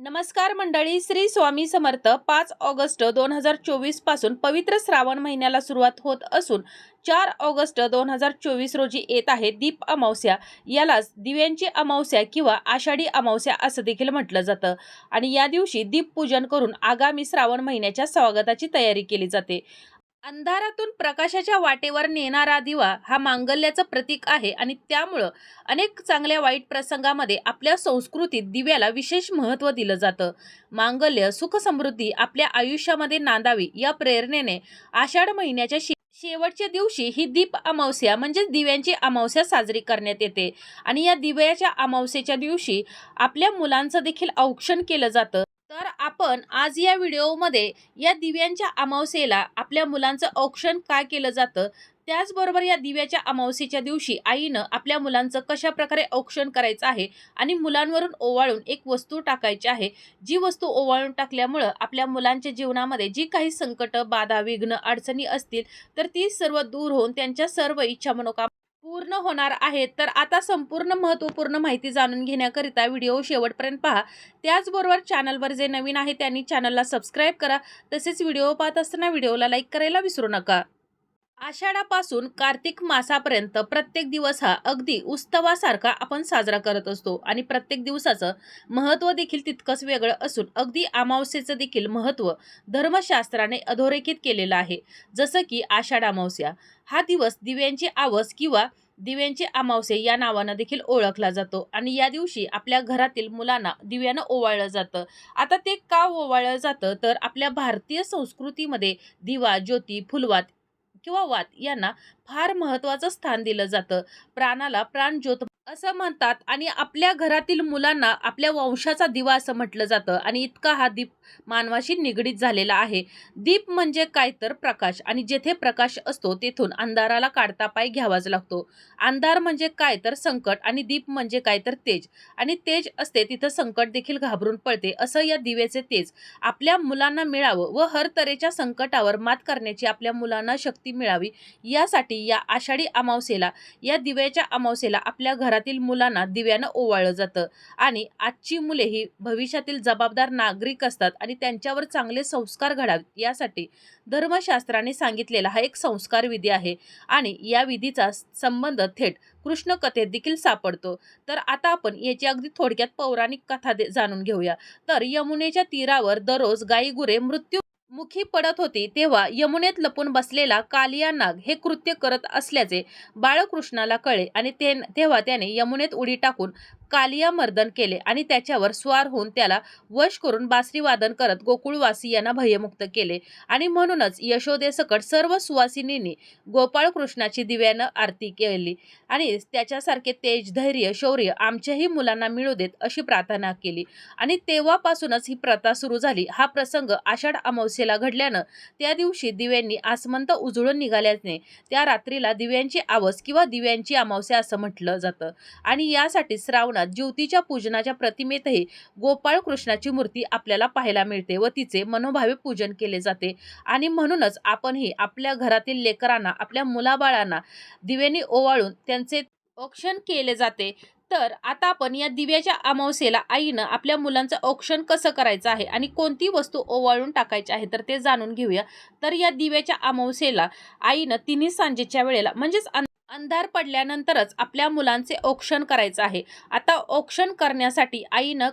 नमस्कार मंडळी श्री स्वामी समर्थ. पाच ऑगस्ट दोन हजार चोवीसपासून पवित्र श्रावण महिन्याला सुरुवात होत असून चार ऑगस्ट दोन हजार चोवीस रोजी येत आहे दीप अमावस्या. यालाच दिव्यांची अमावस्या किंवा आषाढी अमावस्या असं देखील म्हटलं जातं. आणि या दिवशी दीप पूजन करून आगामी श्रावण महिन्याच्या स्वागताची तयारी केली जाते. अंधारातून प्रकाशाच्या वाटेवर नेणारा दिवा हा मांगल्याचं प्रतीक आहे आणि त्यामुळं अनेक चांगल्या वाईट प्रसंगामध्ये आपल्या संस्कृतीत दिव्याला विशेष महत्त्व दिलं जातं. मांगल्य सुख समृद्धी आपल्या आयुष्यामध्ये नांदावी या प्रेरणेने आषाढ महिन्याच्या शे शेवटच्या दिवशी ही दीप अमावस्या म्हणजे दिव्यांची अमावस्या साजरी करण्यात येते. आणि या दिव्याच्या अमावस्येच्या दिवशी आपल्या मुलांचं देखील औक्षण केलं जातं. तर आपण आज या व्हिडिओमध्ये या दिव्यांच्या अमावस्येला आपल्या मुलांचं औक्षण काय केलं जातं त्याचबरोबर या दिव्याच्या अमावस्येच्या दिवशी आईनं आपल्या मुलांचं कशा प्रकारे औक्षण करायचं आहे आणि मुलांवरून ओवाळून एक वस्तू टाकायची आहे जी वस्तू ओवाळून टाकल्यामुळं आपल्या मुलांच्या जीवनामध्ये जी काही संकट बाधा विघ्न अडचणी असतील तर ती सर्व दूर होऊन त्यांच्या सर्व इच्छा मनोकामना पूर्ण होणार आहेत. तर आता संपूर्ण महत्त्वपूर्ण माहिती जाणून घेण्याकरिता व्हिडिओ शेवटपर्यंत पहा. त्याचबरोबर चॅनलवर जे नवीन आहे त्यांनी चॅनलला सबस्क्राईब करा. तसेच व्हिडिओ पाहत असताना व्हिडिओला लाईक करायला विसरू नका. आषाढापासून कार्तिक मासापर्यंत प्रत्येक दिवस हा अगदी उत्सवासारखा आपण साजरा करत असतो. आणि प्रत्येक दिवसाचं महत्त्व देखील तितकंच वेगळं असून अगदी अमावस्येचं देखील महत्त्व धर्मशास्त्राने अधोरेखित केलेलं आहे. जसं की आषाढ अमावस्या. हा दिवस दिव्यांची आवस किंवा दिव्यांची अमावस्या या नावानं देखील ओळखला जातो. आणि या दिवशी आपल्या घरातील मुलांना दिव्यानं ओवाळलं जातं. आता ते का ओवाळलं जातं? तर आपल्या भारतीय संस्कृतीमध्ये दिवा ज्योती फुलवात किंवा वात यांना फार महत्त्वाचं स्थान दिलं जातं. प्राणाला प्राणज्योत असं म्हणतात. आणि आपल्या घरातील मुलांना आपल्या वंशाचा दिवा असं म्हटलं जातं. आणि इतका हा दीप मानवाशी निगडीत झालेला आहे. दीप म्हणजे काय तर प्रकाश. आणि जेथे प्रकाश असतो तेथून अंधाराला काढता पाय घ्यावाच लागतो. अंधार म्हणजे काय तर संकट आणि दीप म्हणजे काय तर तेज. आणि तेज असते तिथं संकट देखील घाबरून पळते. असं या दिव्याचे तेज आपल्या मुलांना मिळावं व हर तऱ्हेच्या संकटावर मात करण्याची आपल्या मुलांना शक्ती मिळावी यासाठी या आषाढी अमावस्येला या दिव्याच्या अमावस्येला आपल्या घरातील मुलांना दिव्यानं ओवाळलं जातं. आणि आजची मुले ही भविष्यातील जबाबदार नागरिक असतात आणि त्यांच्यावर चांगले संस्कार घडावेत यासाठी धर्मशास्त्राने सांगितलेला हा एक संस्कार विधी आहे. आणि या विधीचा संबंध थेट कृष्ण कथेत देखील सापडतो. तर आता आपण याची अगदी थोडक्यात पौराणिक कथा दे- जाणून घेऊया. तर यमुनेच्या तीरावर दररोज गाई गुरे मृत्यू मुखी पडत होती तेव्हा यमुनेत लपून बसलेला कालिया नाग हे कृत्य करत असल्याचे बाळकृष्णाला कळे आणि ते तेव्हा त्याने यमुनेत उडी टाकून कालिया मर्दन केले आणि त्याच्यावर स्वार होऊन त्याला वश करून बासरी वादन करत गोकुळवासियांना भयमुक्त केले आणि म्हणूनच यशोदेसकट सर्व सुवासिनींनी गोपाळ कृष्णाची दिव्यानं आरती केली आणि त्याच्यासारखे तेज धैर्य शौर्य आमच्याही मुलांना मिळू देत अशी प्रार्थना केली. आणि तेव्हापासूनच ही प्रथा सुरू झाली. हा प्रसंग आषाढ अमावस्येला घडल्यानं त्या दिवशी दिव्यांनी आसमंत उजळून निघाल्याने त्या रात्रीला दिव्यांची आवस किंवा दिव्यांची अमावस्या असं म्हटलं जातं. आणि यासाठी श्रावणात ज्योतीच्या पूजनाच्या प्रतिमेतही गोपाळ कृष्णाची मूर्ती आपल्याला पाहायला मिळते व तिचे मनोभावे पूजन केले जाते. आणि म्हणूनच आपणही आपल्या घरातील लेकरांना आपल्या मुलाबाळांना दिव्यांनी ओवाळून त्यांचे औक्षण केले जाते. तर आता आपण या दिव्याच्या अमावस्येला आईनं आपल्या मुलांचं औक्षण कसं करायचं आहे आणि कोणती वस्तू ओवाळून टाकायची आहे तर ते जाणून घेऊया. तर या दिव्याच्या अमावस्येला आईनं तिन्ही सांजेच्या वेळेला म्हणजेच अं- अंधार पडल्यानंतरच आपल्या मुलांचे औक्षण करायचं आहे. आता औक्षण करण्यासाठी आईनं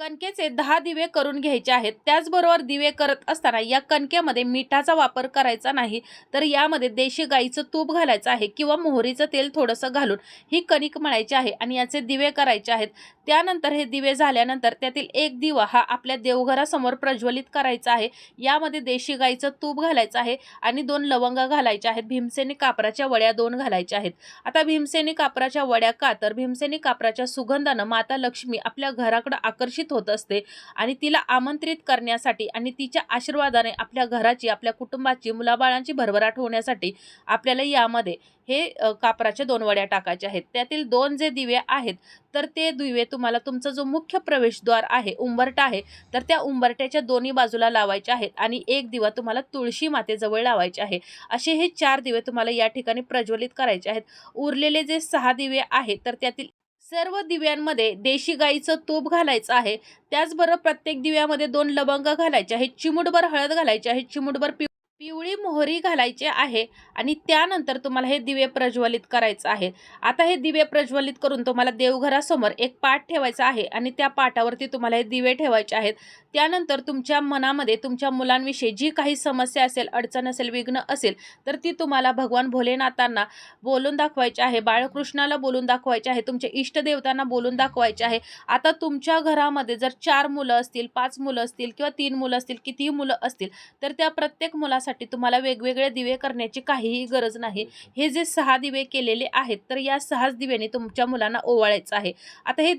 कणकेचे दहा दिवे करून घ्यायचे आहेत. त्याचबरोबर दिवे करत असताना या कणकेमध्ये मिठाचा वापर करायचा नाही तर यामध्ये देशी गाईचं तूप घालायचं आहे किंवा मोहरीचं तेल थोडंसं घालून ही कणिक मळायची आहे आणि याचे दिवे करायचे आहेत. त्यानंतर हे दिवे झाल्यानंतर त्यातील एक दिवा हा आपल्या देवघरासमोर प्रज्वलित करायचा आहे. यामध्ये देशी गाईचं तूप घालायचं आहे आणि दोन लवंगा घालायच्या आहेत. भीमसेनी कापराच्या वड्या दोन घालायच्या आहेत. आता भीमसेनी कापराच्या वड्या का? तर भीमसेनी कापराच्या सुगंधानं माता लक्ष्मी आपल्या घराकडे आकर्षित होत असते आणि तिला आमंत्रित करण्यासाठी आणि तिच्या आशीर्वादाने आपल्या घराची आपल्या कुटुंबाची मुलाबाळांची भरभराट होण्यासाठी आपल्याला यामध्ये हे कापराच्या दोन वड्या टाकायच्या आहेत. त्यातील दोन जे दिवे आहेत तर ते दिवे तुम्हाला तुमचा जो मुख्य प्रवेशद्वार आहे उंबरटा आहे तर त्या उंबरट्याच्या दोन्ही बाजूला लावायचे आहेत आणि एक दिवा तुम्हाला तुळशी मातेजवळ लावायचे आहे. असे हे चार दिवे तुम्हाला या ठिकाणी प्रज्वलित करायचे आहेत. उरलेले जे सहा दिवे आहेत तर त्यातील सर्व दिव्यांमध्ये देशी गाईचं तूप घालायचं आहे. त्याचबरोबर प्रत्येक दिव्यामध्ये दोन लवंग घालायचे आहेत चिमूटभर हळद घालायची आहे चिमूटभर पिव पिवळी मोहरी घालायची आहे आणि त्यानंतर तुम्हाला हे दिवे प्रज्वलित करायचं आहे. आता हे दिवे प्रज्वलित करून तुम्हाला देवघरासमोर एक पाट ठेवायचा आहे आणि त्या पाटावरती तुम्हाला हे दिवे ठेवायचे आहेत. त्यानंतर तुमच्या मनामध्ये तुमच्या मुलांविषयी जी काही समस्या असेल अडचण असेल विघ्न असेल तर ती तुम्हाला भगवान भोलेनाथांना बोलून दाखवायची आहे बाळकृष्णाला बोलून दाखवायचे आहे तुमच्या इष्टदेवतांना बोलून दाखवायचे आहे. आता तुमच्या घरामध्ये जर चार मुलं असतील पाच मुलं असतील किंवा तीन मुलं असतील कितीही मुलं असतील तर त्या प्रत्येक मुलासाठी तुम्हाला वेगवेगळे दिवे करण्याची काहीही गरज नाही. हे जे सहा दिवे केलेले आहेत तर या सहाच दिव्याने तुमच्या मुलांना ओवाळायचं आहे. आता हे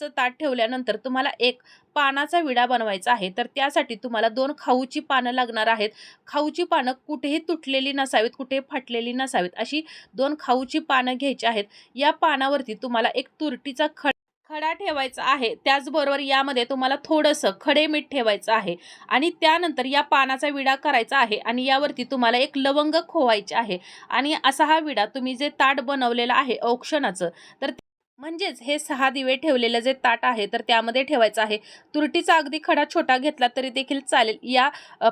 दिव्यांचं ताट ठेवल्यानंतर तुम्हाला एक पानाचा विडा बनवायचा आहे. तर त्यासाठी तुम्हाला दोन खाऊची पानं लागणार आहेत. खाऊची पानं कुठेही तुटलेली नसावीत कुठेही फाटलेली नसावीत अशी दोन खाऊची पानं घ्यायची आहेत. या पानावरती तुम्हाला एक तुरटीचा खड खडा ठेवायचा आहे. त्याचबरोबर यामध्ये तुम्हाला थोडंसं खडे मीठ ठेवायचं आहे. आणि त्यानंतर या पानाचा विडा करायचा आहे आणि यावरती तुम्हाला एक लवंग खोवायचे आहे. आणि असा हा विडा तुम्ही जे ताट बनवलेला आहे औक्षणाचं तर म्हणजेच हे सहा दिवे ठेवलेलं जे ताट आहे तर त्यामध्ये ठेवायचं आहे. तुरटीचा अगदी खडा छोटा घेतला तरी देखील चालेल. या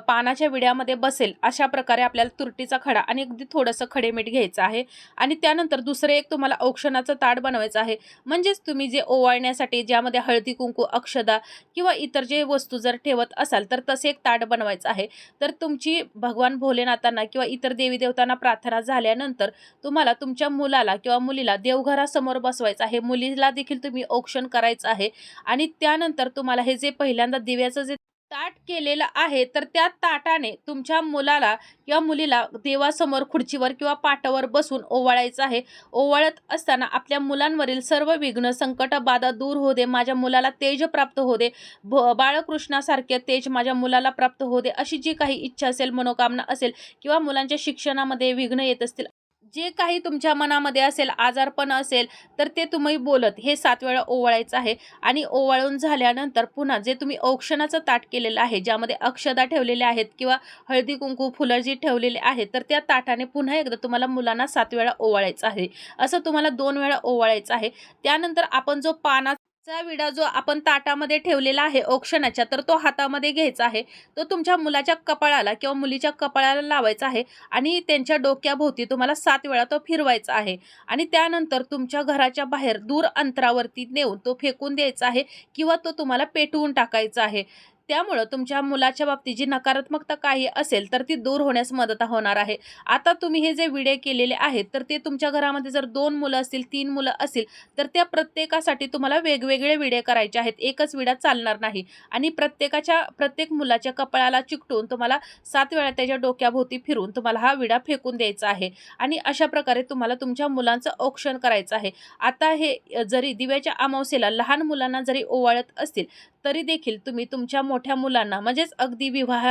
पानाच्या विड्यामध्ये बसेल अशा प्रकारे आपल्याला तुरटीचा खडा आणि अगदी थोडंसं खडेमीठ घ्यायचं आहे. आणि त्यानंतर दुसरं एक तुम्हाला औक्षणाचं ताट बनवायचं आहे. म्हणजेच तुम्ही जे ओवाळण्यासाठी ज्यामध्ये हळदी कुंकू अक्षदा किंवा इतर जे वस्तू जर ठेवत असाल तर तसे एक ताट बनवायचं आहे. तर तुमची भगवान भोलेनाथांना किंवा इतर देवी देवतांना प्रार्थना झाल्यानंतर तुम्हाला तुमच्या मुलाला किंवा मुलीला देवघरासमोर बसवायचं आहे. मुलीला देखील तुम्ही औक्षण करायचं आहे. आणि त्यानंतर तुम्हाला हे जे पहिल्यांदा दिव्याचं जे ताट केलेलं आहे तर त्या ताटाने तुमच्या मुलाला किंवा मुलीला देवासमोर खुर्चीवर किंवा पाटावर बसून ओवाळायचं आहे. ओवाळत असताना आपल्या मुलांवरील सर्व विघ्न संकट बाधा दूर होऊ दे. माझ्या मुलाला तेज प्राप्त होऊ दे. भ बाळकृष्णासारखे तेज माझ्या मुलाला प्राप्त होऊ दे. अशी जी काही इच्छा असेल मनोकामना असेल किंवा मुलांच्या शिक्षणामध्ये विघ्न येत असतील जे काही तुमच्या मनामध्ये असेल आजारपण असेल तर ते तुम्ही बोलत हे सात वेळा ओवाळायचं आहे. आणि ओवाळून झाल्यानंतर पुन्हा जे तुम्ही औक्षणाचं ताट केलेलं आहे ज्यामध्ये अक्षदा ठेवलेल्या आहेत किंवा हळदी कुंकू फुलं जी ठेवलेले आहेत तर त्या ताटाने पुन्हा एकदा तुम्हाला मुलांना सात वेळा ओवाळायचं आहे. असं तुम्हाला दोन वेळा ओवाळायचं आहे. त्यानंतर आपण जो पाना चा विडा जो आपण ताटामध्ये ठेवलेला आहे औक्षणाच्या तर तो हातामध्ये घ्यायचा आहे. तो तुमच्या मुलाच्या कपाळाला किंवा मुलीच्या कपाळाला लावायचा आहे आणि त्यांच्या डोक्याभोवती तुम्हाला सात वेळा तो फिरवायचा आहे. आणि त्यानंतर तुमच्या घराच्या बाहेर दूर अंतरावरती नेऊन तो फेकून द्यायचा आहे किंवा तो तुम्हाला पेटवून टाकायचा आहे. त्यामुळं तुमच्या मुलाच्या बाबतीत जी नकारात्मकता काही असेल तर ती दूर होण्यास मदत होणार आहे. आता तुम्ही हे जे विडे केलेले आहेत तर ते तुमच्या घरामध्ये जर दोन मुलं असतील तीन मुलं असतील तर त्या प्रत्येकासाठी तुम्हाला वेगवेगळे विडे करायचे आहेत. एकच विडा चालणार नाही. आणि प्रत्येकाच्या प्रत्येक मुलाच्या कपाळाला चिकटून तुम्हाला सात वेळा त्याच्या डोक्याभोवती फिरून तुम्हाला हा विडा फेकून द्यायचा आहे. आणि अशा प्रकारे तुम्हाला तुमच्या मुलांचं औक्षण करायचं आहे. आता हे जरी दिव्याच्या अमावस्येला लहान मुलांना जरी ओवाळत असतील तरी देखील तुम्ही तुमच्या मोठ्या मुलांना म्हणजेच अगदी विवाह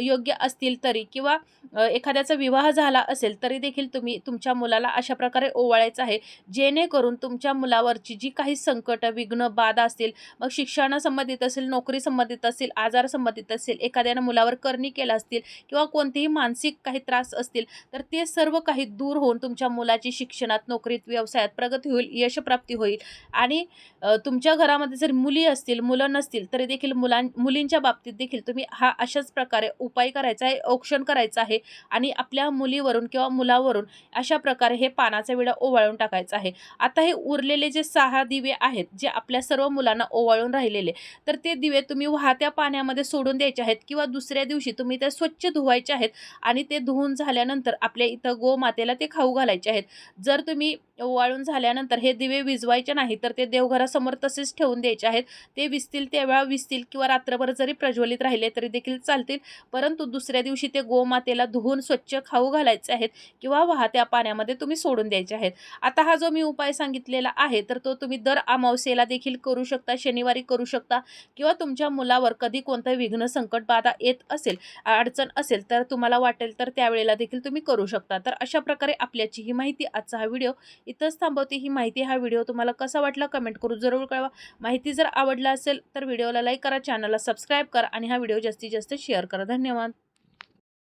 योग्य असतील तरी किंवा एखाद्याचा विवाह झाला असेल तरी देखील तुम्ही तुमच्या मुलाला अशा प्रकारे ओवाळायचं आहे. जेणेकरून तुमच्या मुलावरची जी काही संकट विघ्न बाधा असतील मग शिक्षणासंबंधित असेल नोकरी संबंधित असेल आजार संबंधित असेल एखाद्यानं मुलावर करणी केला असतील किंवा कोणतेही मानसिक काही त्रास असतील तर ते सर्व काही दूर होऊन तुमच्या मुलाची शिक्षणात नोकरीत व्यवसायात प्रगती होईल यशप्राप्ती होईल. आणि तुमच्या घरामध्ये जर मुली असतील मुलं नसतील तरी देखील मुलां मुलींच्या बाबतीत देखील तुम्ही हा अशाच प्रकारे उपाय करायचा आहे औक्षण करायचं आहे आणि आपल्या मुलीवरून किंवा मुलावरून अशा प्रकारे हे पानाचा विडा ओवाळून टाकायचा आहे. आता हे उरलेले जे सहा दिवे आहेत जे आपल्या सर्व मुलांना ओवाळून राहिलेले तर ते दिवे तुम्ही वाहत्या पाण्यामध्ये सोडून द्यायचे आहेत किंवा दुसऱ्या दिवशी तुम्ही ते स्वच्छ धुवायचे आहेत आणि ते धुवून झाल्यानंतर आपल्या इथं गोमातेला ते खाऊ घालायचे आहेत. जर तुम्ही ओवाळून झाल्यानंतर हे दिवे विजवायचे नाही तर ते देवघरासमोर तसेच ठेवून द्यायचे आहेत. ते विसतील तेव्हा विसतील किंवा रात्रभर जरी प्रज्वलित राहिले तरी देखील चालतील. परंतु दुसऱ्या दिवशी ते गोमातेला धुवून स्वच्छ खाऊ घालायचे आहेत किंवा वाहत्या पाण्यामध्ये तुम्ही सोडून द्यायचे आहेत. आता हा जो मी उपाय सांगितलेला आहे तर तो तुम्ही दर अमावस्येला देखील करू शकता शनिवारी करू शकता किंवा तुमच्या मुलावर कधी कोणतं विघ्न संकट बाधा येत असेल अडचण असेल तर तुम्हाला वाटेल तर त्यावेळेला देखील तुम्ही करू शकता. तर अशा प्रकारे आपल्याची ही माहिती आजचा हा व्हिडिओ इथंच थांबवते. ही माहिती हा व्हिडिओ तुम्हाला कसा वाटला कमेंट करून जरूर कळवा. माहिती जर आवडला असेल तर व्हिडिओला लाईक करा चॅनलला सबस्क्राईब करा आणि हा व्हिडिओ जास्तीत जास्त शेअर करा. धन्यवाद.